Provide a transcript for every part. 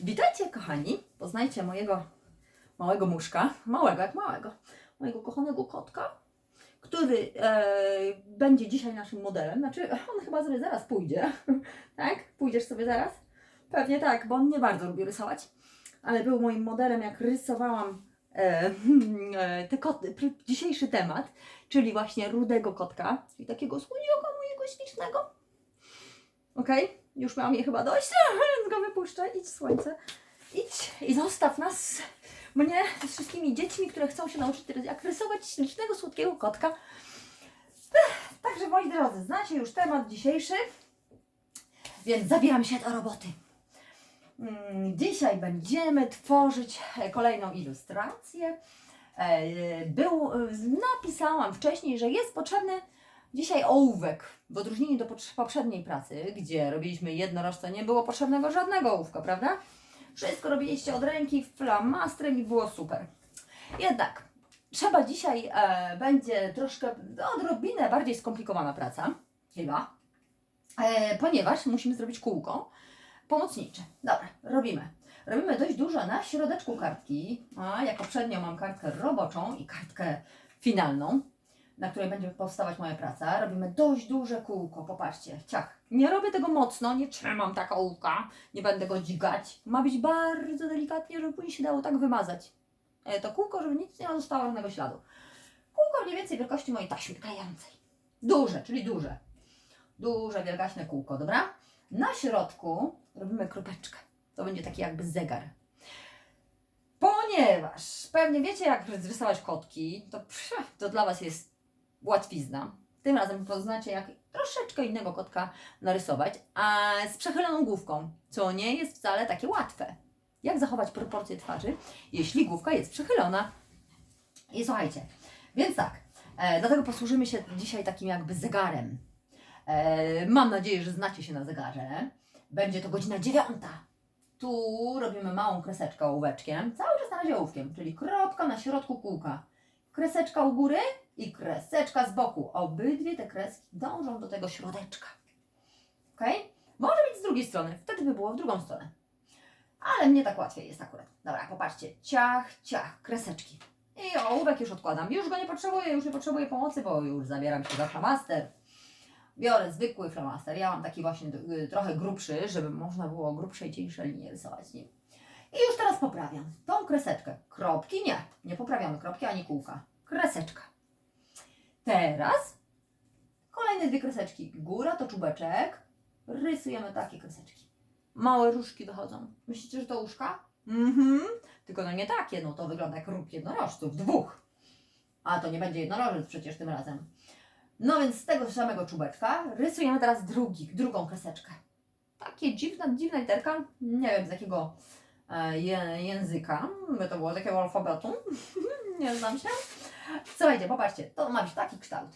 Witajcie, kochani. Poznajcie mojego małego muszka, małego jak małego, mojego kochanego kotka, który e, będzie dzisiaj naszym modelem. Znaczy, on chyba sobie zaraz pójdzie. tak? Pójdziesz sobie zaraz? Pewnie tak, bo on nie bardzo lubi rysować, ale był moim modelem, jak rysowałam e, e, te koty, dzisiejszy temat, czyli właśnie rudego kotka, czyli takiego słodziaka mojego ślicznego. Okej, już miałam je chyba dość, więc go wypuszczę. Idź słońce, idź i zostaw nas, mnie z wszystkimi dziećmi, które chcą się nauczyć teraz, jak rysować ślicznego, słodkiego kotka. Także moi drodzy, znacie już temat dzisiejszy, więc zabieram się do roboty. Mm, Dzisiaj będziemy tworzyć kolejną ilustrację. E, Był, napisałam wcześniej, że jest potrzebny dzisiaj ołówek. W odróżnieniu do poprzedniej pracy, gdzie robiliśmy jednorożce, nie było potrzebnego żadnego ołówka, prawda? Wszystko robiliście od ręki, flamastrem i było super. Jednak trzeba dzisiaj e, będzie troszkę odrobinę bardziej skomplikowana praca, chyba, e, ponieważ musimy zrobić kółko pomocnicze. Dobra, robimy. Robimy dość dużo na środeczku kartki. A ja poprzednio mam kartkę roboczą i kartkę finalną, na której będzie powstawać moja praca. Robimy dość duże kółko, popatrzcie, ciach. Nie robię tego mocno, nie trzymam tak ołówka, nie będę go dzigać. Ma być bardzo delikatnie, żeby później się dało tak wymazać. E, To kółko, żeby nic nie zostało żadnego śladu. Kółko mniej więcej wielkości mojej taśmy klejącej. Duże, czyli duże. Duże, wielgaśne kółko, dobra? Na środku robimy kropeczkę. To będzie taki jakby zegar. Ponieważ pewnie wiecie, jak rysować kotki, to, to dla Was jest łatwizna. Tym razem poznacie, jak troszeczkę innego kotka narysować, a z przechyloną główką, co nie jest wcale takie łatwe. Jak zachować proporcje twarzy, jeśli główka jest przechylona? I słuchajcie, więc tak, e, dlatego posłużymy się dzisiaj takim jakby zegarem. E, mam nadzieję, że znacie się na zegarze. Będzie to godzina dziewiąta. Tu robimy małą kreseczkę ołóweczkiem, cały czas na razie ołówkiem, czyli kropka na środku kółka. Kreseczka u góry i kreseczka z boku. Obydwie te kreski dążą do tego środeczka. Ok? Może być z drugiej strony, wtedy by było w drugą stronę. Ale mnie tak łatwiej jest akurat. Dobra, popatrzcie. Ciach, ciach, kreseczki. I ołówek już odkładam. Już go nie potrzebuję, już nie potrzebuję pomocy, bo już zabieram się za flamaster. Biorę zwykły flamaster. Ja mam taki właśnie y, trochę grubszy, żeby można było grubsze i cieńsze linie rysować nim. I już teraz poprawiam tą kreseczkę. Kropki nie. Nie poprawiamy kropki ani kółka. Kreseczka. Teraz kolejne dwie kreseczki. Góra to czubeczek. Rysujemy takie kreseczki. Małe różki wychodzą. Myślicie, że to łóżka? Mhm. Tylko no nie takie, no to wygląda jak róg jednorożców, dwóch. A to nie będzie jednorożec przecież tym razem. No więc z tego samego czubeczka rysujemy teraz drugi, drugą kreseczkę. Takie dziwna, dziwna literka, nie wiem z jakiego e, języka, by to było z jakiego alfabetu, nie znam się. Słuchajcie, popatrzcie, to ma być taki kształt.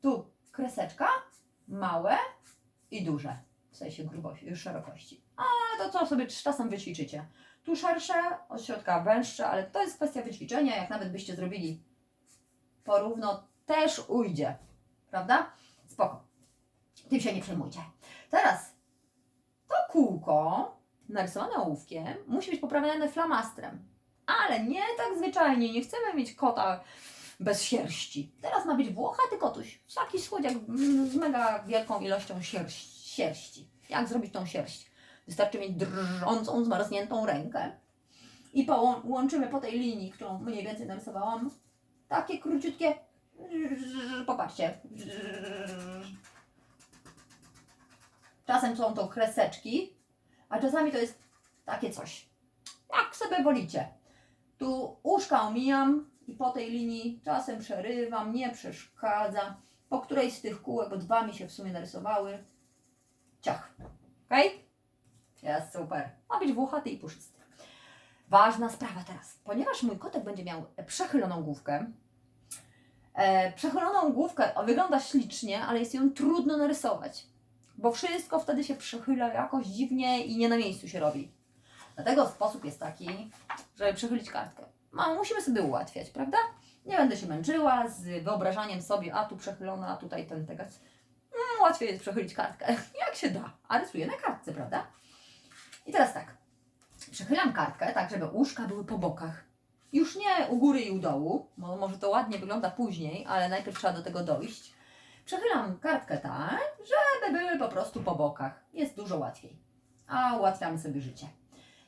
Tu kreseczka, małe i duże, w sensie grubości, szerokości. Ale to co sobie czasem wyćwiczycie. Tu szersze, od środka węższe, ale to jest kwestia wyćwiczenia, jak nawet byście zrobili porówno, też ujdzie. Prawda? Spoko. Tym się nie przejmujcie. Teraz to kółko narysowane ołówkiem musi być poprawiane flamastrem. Ale nie tak zwyczajnie. Nie chcemy mieć kota bez sierści. Teraz ma być włochaty kotuś. Taki słodziak z mega wielką ilością sierści. sierści. Jak zrobić tą sierść? Wystarczy mieć drżącą, zmarzniętą rękę. I połączymy po tej linii, którą mniej więcej narysowałam, takie króciutkie Popatrzcie. Czasem są to kreseczki, a czasami to jest takie coś. Jak sobie wolicie. Tu uszka omijam i po tej linii czasem przerywam, nie przeszkadza. Po której z tych kółek, bo dwa mi się w sumie narysowały. Ciach. Ok? Jest super. Ma być włochaty i puszysty. Ważna sprawa teraz. Ponieważ mój kotek będzie miał przechyloną główkę, E, przechyloną główkę wygląda ślicznie, ale jest ją trudno narysować, bo wszystko wtedy się przechyla jakoś dziwnie i nie na miejscu się robi. Dlatego sposób jest taki, żeby przechylić kartkę. No, musimy sobie ułatwiać, prawda? Nie będę się męczyła z wyobrażaniem sobie, a tu przechylona, a tutaj ten teges. Mm, łatwiej jest przechylić kartkę, jak się da, a rysuję na kartce, prawda? I teraz tak. Przechylam kartkę tak, żeby uszka były po bokach. Już nie u góry i u dołu, bo może to ładnie wygląda później, ale najpierw trzeba do tego dojść. Przechylam kartkę tak, żeby były po prostu po bokach. Jest dużo łatwiej. A ułatwiamy sobie życie.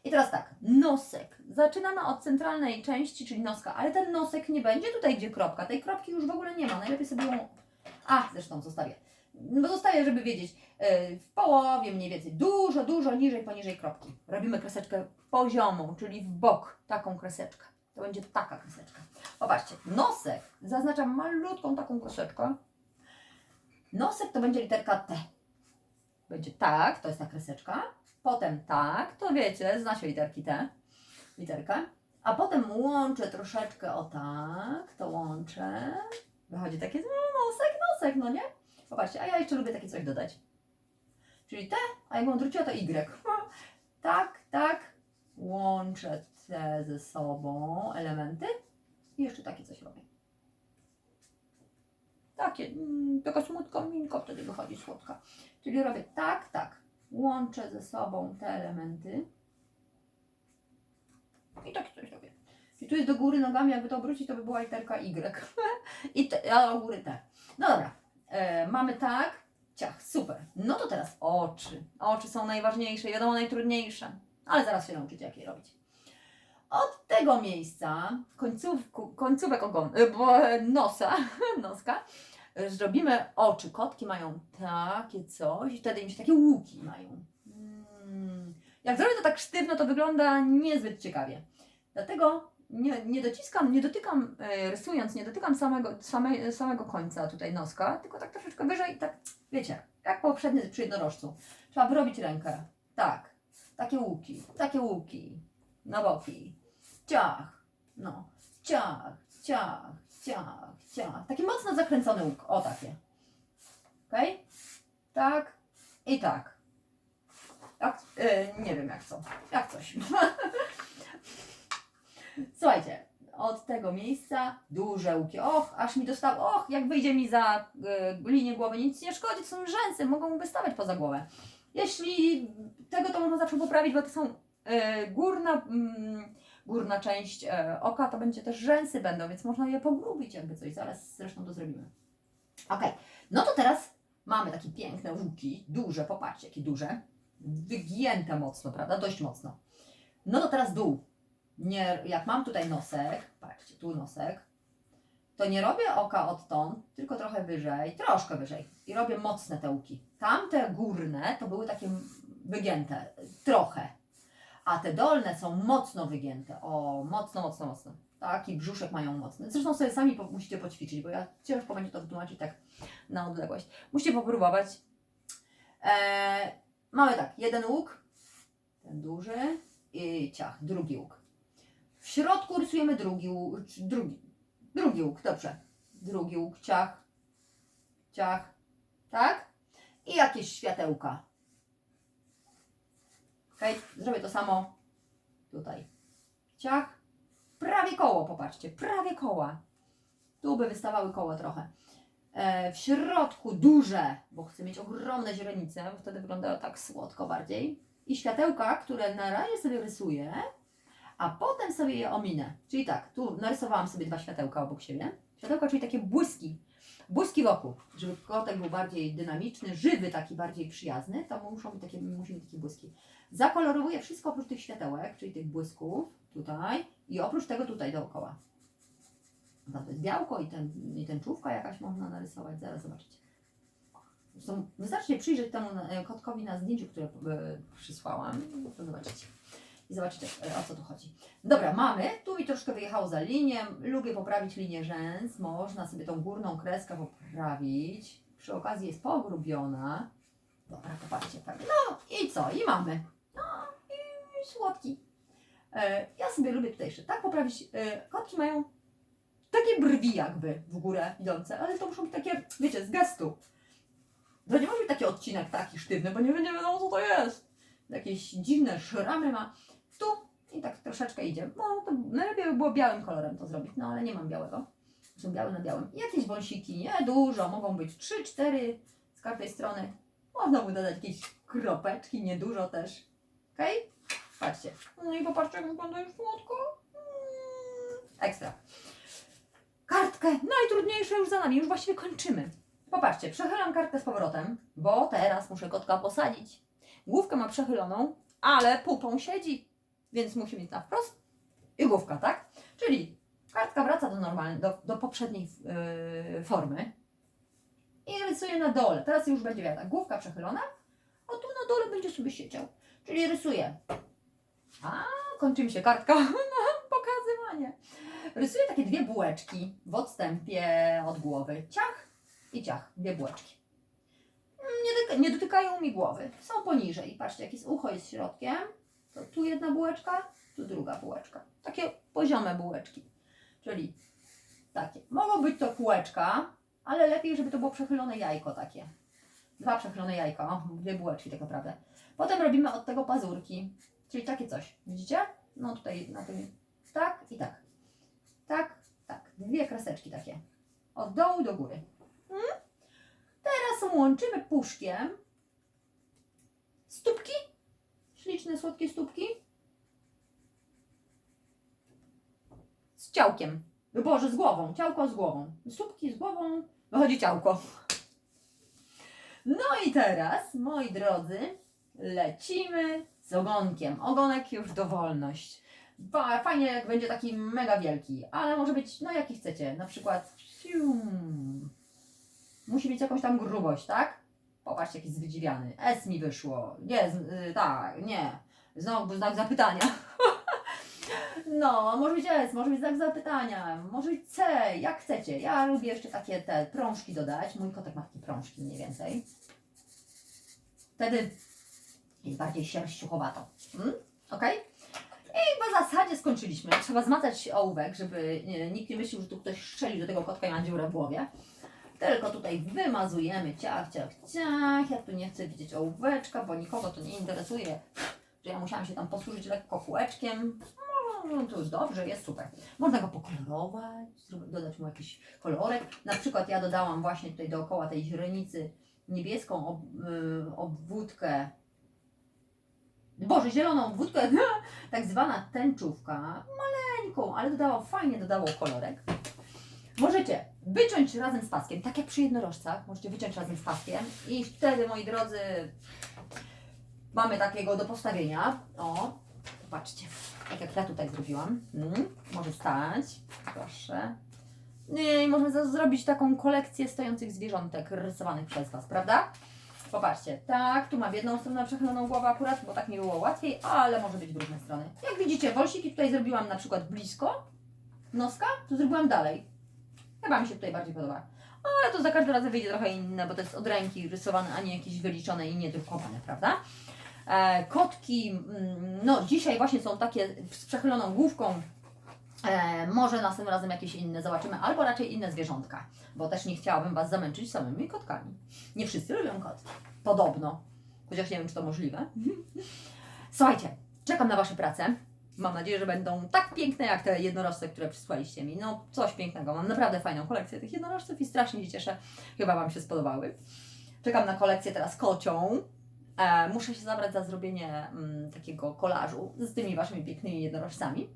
I teraz tak, nosek. Zaczynamy od centralnej części, czyli noska, ale ten nosek nie będzie tutaj, gdzie kropka. Tej kropki już w ogóle nie ma. Najlepiej sobie ją. A, zresztą zostawię. No zostawię, żeby wiedzieć, yy, w połowie mniej więcej, dużo, dużo niżej, poniżej kropki. Robimy kreseczkę poziomą, czyli w bok, taką kreseczkę. To będzie taka kreseczka. Popatrzcie, nosek, zaznaczam malutką taką kreseczkę. Nosek to będzie literka T. Będzie tak, to jest ta kreseczka. Potem tak, to wiecie, zna się literki T, literkę. A potem łączę troszeczkę o tak, to łączę. Wychodzi takie no, nosek, nosek, no nie? Popatrzcie, a ja jeszcze lubię takie coś dodać. Czyli T, a jak mam odwróciła to Y. Tak, tak, łączę te ze sobą elementy i jeszcze takie coś robię. Takie, mm, taka słodka minko wtedy wychodzi słodka. Czyli robię tak, tak, łączę ze sobą te elementy i tak coś robię. I tu jest do góry nogami, jakby to obrócić, to by była literka Y. I te, a do góry T. No dobra, e, mamy tak, ciach, super. No to teraz oczy. Oczy są najważniejsze, wiadomo najtrudniejsze, ale zaraz się nauczycie, jak je robić. Od tego miejsca, końcówku, końcówek ogon, e, bo, e, nosa, noska, zrobimy oczy. Kotki mają takie coś i wtedy im się takie łuki mają. Mm. Jak zrobię to tak sztywno, to wygląda niezbyt ciekawie. Dlatego nie, nie dociskam, nie dotykam, e, rysując, nie dotykam samego, same, samego końca tutaj noska, tylko tak troszeczkę wyżej, tak, wiecie, jak poprzedni przy jednorożcu. Trzeba wyrobić rękę. Tak. Takie łuki, takie łuki. Na boki. Ciach. No. Ciach, ciach, ciach, ciach. Taki mocno zakręcony łuk. O takie. Okej? Tak i tak. E, nie wiem jak co. Jak coś. Słuchajcie, od tego miejsca duże łuki. Och, aż mi dostało. Och, jak wyjdzie mi za y, linię głowy, nic nie szkodzi, to są rzęsy, mogą wystawać poza głowę. Jeśli tego, to można zawsze poprawić, bo to są y, górna, mm, górna część y, oka, to będzie też rzęsy będą, więc można je pogrubić jakby coś. Zaraz zresztą to zrobimy. Ok, no to teraz mamy takie piękne łuki, duże, popatrzcie, jakie duże, wygięte mocno, prawda, dość mocno. No to teraz dół nie, jak mam tutaj nosek, patrzcie, tu nosek, to nie robię oka odtąd, tylko trochę wyżej, troszkę wyżej i robię mocne te łuki. Tamte górne to były takie wygięte, trochę, a te dolne są mocno wygięte, o, mocno, mocno, mocno. Taki brzuszek mają mocny. Zresztą sobie sami po, musicie poćwiczyć, bo ja ciężko będzie to wytłumaczyć tak na odległość. Musicie popróbować. Eee, mamy tak, jeden łuk, ten duży i ciach, drugi łuk. W środku rysujemy drugi drugi, drugi łuk, dobrze. Drugi łuk, ciach, ciach, tak? I jakieś światełka. Ok, zrobię to samo tutaj. Ciach, prawie koło, popatrzcie, prawie koła. Tu by wystawały koła trochę. E, w środku duże, bo chcę mieć ogromne źrenice, bo wtedy wyglądają tak słodko bardziej. I światełka, które na razie sobie rysuję, a potem sobie je ominę. Czyli tak, tu narysowałam sobie dwa światełka obok siebie. Światełka, czyli takie błyski, błyski wokół, żeby kotek był bardziej dynamiczny, żywy, taki bardziej przyjazny, to muszą być takie, musi mieć takie błyski. Zakolorowuję wszystko oprócz tych światełek, czyli tych błysków tutaj i oprócz tego tutaj dookoła. To jest białko i, ten, i tęczówka jakaś można narysować, zaraz zobaczycie. Zresztą wystarczy przyjrzeć temu na- kotkowi na zdjęciu, które e, przysłałam, to zobaczycie. I zobaczycie e, o co tu chodzi. Dobra, mamy. Tu mi troszkę wyjechało za linię. Lubię poprawić linię rzęs. Można sobie tą górną kreskę poprawić. Przy okazji jest pogrubiona. Dobra, popatrzcie. Tak. No i co? I mamy. No i słodki. E, ja sobie lubię tutaj jeszcze tak poprawić. E, kotki mają takie brwi jakby w górę idące, ale to muszą być takie, wiecie, z gestu. To nie może być taki odcinek taki sztywny, bo nie będzie wiadomo co to jest. Jakieś dziwne szramy ma. Tu i tak troszeczkę idzie. No to najlepiej by było białym kolorem to zrobić, no ale nie mam białego. Są białe na białym. Jakieś wąsiki, nie dużo, mogą być 3-4 z każdej strony. Można by dodać jakieś kropeczki, niedużo też. Ok? Patrzcie. No i popatrzcie, jak wygląda już słodko. Mm, Ekstra. Kartkę najtrudniejsze już za nami, już właściwie kończymy. Popatrzcie, przechylam kartkę z powrotem, bo teraz muszę kotka posadzić. Główkę ma przechyloną, ale pupą siedzi, więc musi mieć na wprost i główka, tak? Czyli kartka wraca do normalnej, do, do poprzedniej yy, formy i rysuję na dole. Teraz już będzie wiadomo, główka przechylona, a tu na dole będzie sobie siedział. Czyli rysuję. A, kończy mi się kartka pokazywanie. Rysuję takie dwie bułeczki w odstępie od głowy. Ciach i ciach. Dwie bułeczki. Nie, nie dotykają mi głowy. Są poniżej. Patrzcie, jak jest ucho jest środkiem. To tu jedna bułeczka, tu druga bułeczka. Takie poziome bułeczki. Czyli takie. Mogą być to kółeczka, ale lepiej, żeby to było przechylone jajko takie. Dwa przechylone jajka, dwie bułeczki tak naprawdę. Potem robimy od tego pazurki, czyli takie coś. Widzicie? No tutaj na tym tak i tak. Tak, tak. Dwie kreseczki takie. Od dołu do góry. Mm? Teraz łączymy puszkiem stópki. Śliczne, słodkie stópki. Z ciałkiem. Boże, z głową. Ciałko z głową. Stópki z głową. Wychodzi ciałko. No i teraz, moi drodzy, lecimy z ogonkiem. Ogonek już dowolność. Fajnie, jak będzie taki mega wielki, ale może być, no jaki chcecie. Na przykład, fium. musi mieć jakąś tam grubość, tak? Popatrzcie, jaki zwydziwiany. S mi wyszło. Nie, z, y, tak, nie. Znowu znak zapytania. No, może być S, może być znak zapytania, może być C, jak chcecie. Ja lubię jeszcze takie te prążki dodać. Mój kotek ma takie prążki mniej więcej. Wtedy jest bardziej sierściuchowato. Mm? Ok? I w zasadzie skończyliśmy. Trzeba zmazać ołówek, żeby nie, nikt nie myślał, że tu ktoś strzelił do tego kotka i ma dziurę w głowie. Tylko tutaj wymazujemy ciach, ciach, ciach. Ja tu nie chcę widzieć ołóweczka, bo nikogo to nie interesuje, że ja musiałam się tam posłużyć lekko kółeczkiem. No, to już dobrze, jest super. Można go pokolorować, dodać mu jakiś kolorek. Na przykład ja dodałam właśnie tutaj dookoła tej źrenicy niebieską ob, y, obwódkę, Boże, zieloną obwódkę, tak zwana tęczówka, maleńką, ale dodało, fajnie dodało kolorek. Możecie wyciąć razem z paskiem, tak jak przy jednorożcach, możecie wyciąć razem z paskiem i wtedy, moi drodzy, mamy takiego do postawienia. O, popatrzcie, tak jak ja tutaj zrobiłam. Mm, może stać, proszę. I możemy zrobić taką kolekcję stojących zwierzątek rysowanych przez Was, prawda? Popatrzcie, tak, tu mam w jedną stronę przechyloną głowę akurat, bo tak mi było łatwiej, ale może być w różne strony. Jak widzicie, wolsiki tutaj zrobiłam na przykład blisko noska, to zrobiłam dalej. Chyba mi się tutaj bardziej podoba. Ale to za każdym razem wyjdzie trochę inne, bo to jest od ręki rysowane, a nie jakieś wyliczone i niedrukowane, prawda? E, kotki, mm, no dzisiaj właśnie są takie z przechyloną główką. E, może następnym razem jakieś inne zobaczymy, albo raczej inne zwierzątka, bo też nie chciałabym Was zamęczyć samymi kotkami. Nie wszyscy lubią kotki. Podobno. Chociaż nie wiem, czy to możliwe. Słuchajcie, czekam na Wasze prace. Mam nadzieję, że będą tak piękne jak te jednorożce, które przysłaliście mi. No, coś pięknego. Mam naprawdę fajną kolekcję tych jednorożców i strasznie się cieszę. Chyba Wam się spodobały. Czekam na kolekcję teraz kocią. E, muszę się zabrać za zrobienie mm, takiego kolażu z tymi Waszymi pięknymi jednorożcami.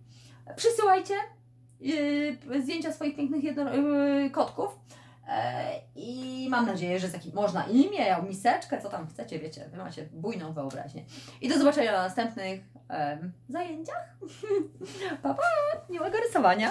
Przysyłajcie yy, zdjęcia swoich pięknych yy, kotków. E, I mam nadzieję, że z jakim można imię, miseczkę, co tam chcecie, wiecie, wy macie bujną wyobraźnię. I do zobaczenia na następnych zajęciach. pa, pa! Miłego rysowania!